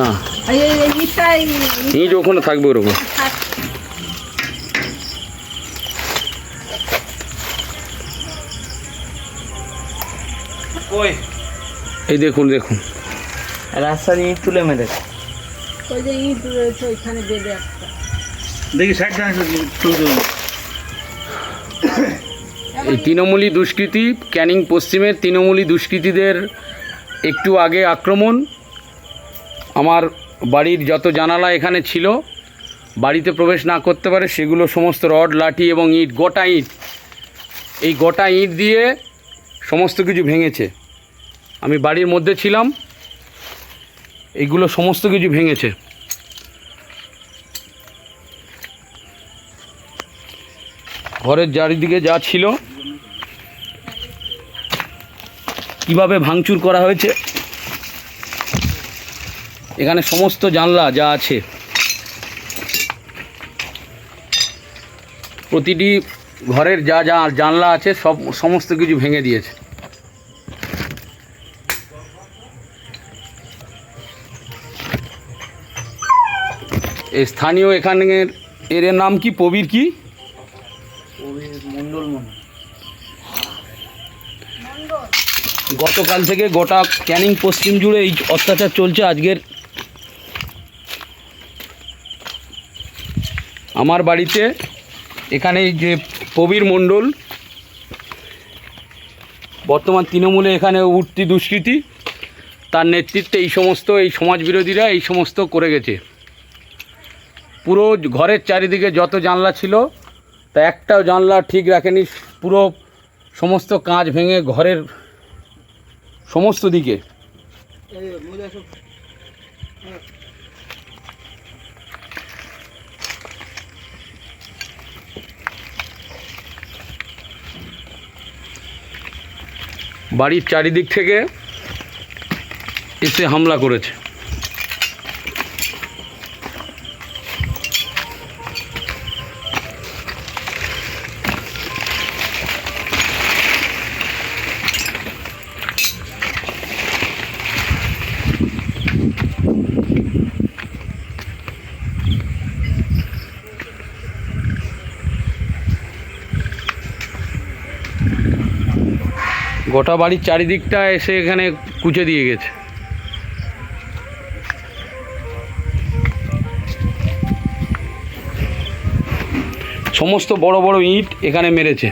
না। ইট ওখানে থাকবে ওরকম। ওই এই দেখুন দেখুন। রাস্তা ইট তুলে মেরেছে ওই যে ইট রয়েছে ওইখানে বেঁধে একটা। দেখি সাইড এই তৃণমূলী দুষ্কৃতি ক্যানিং পশ্চিমের তৃণমূলী দুষ্কৃতীদের একটু আগে আক্রমণ। আমার বাড়ির যত জানালা এখানে ছিল, বাড়িতে প্রবেশ না করতে পারে, সেগুলো সমস্ত রড, লাঠি এবং ইট, গোটা ইট। এই গোটা ইট দিয়ে সমস্ত কিছু ভেঙেছে। আমি বাড়ির মধ্যে ছিলাম এইগুলো সমস্ত কিছু ভেঙেছে। ঘরের চারিদিকে যা ছিল, কীভাবে ভাঙচুর করা হয়েছে এখানে সমস্ত জানলা যা আছে। প্রতিটি ঘরের যা যা জানলা আছে সব সমস্ত কিছু ভেঙে দিয়েছে। এই স্থানীয় এখানের এর নাম কি? প্রবীর কি? গতকাল থেকে গোটা ক্যানিং পশ্চিম জুড়ে এই অত্যাচার চলছে। আজকের আমার বাড়িতে এখানে যে প্রবীর মণ্ডল, বর্তমান তৃণমূলে এখানে উঠতি দুষ্কৃতি, তার নেতৃত্বে এই সমস্ত, এই সমাজ বিরোধীরা এই সমস্ত করে গেছে। পুরো ঘরের চারিদিকে যত জানলা ছিল, তা একটাও জানলা ঠিক রাখেনি, পুরো সমস্ত কাঁচ ভেঙে ঘরের সমস্ত দিকে। বাড়ির চারিদিক থেকে এসে হামলা করেছে। গোটা বাড়ির চারিদিকটা এসে এখানে কুচে দিয়ে গেছে। সমস্ত বড় বড় ইট এখানে মেরেছে।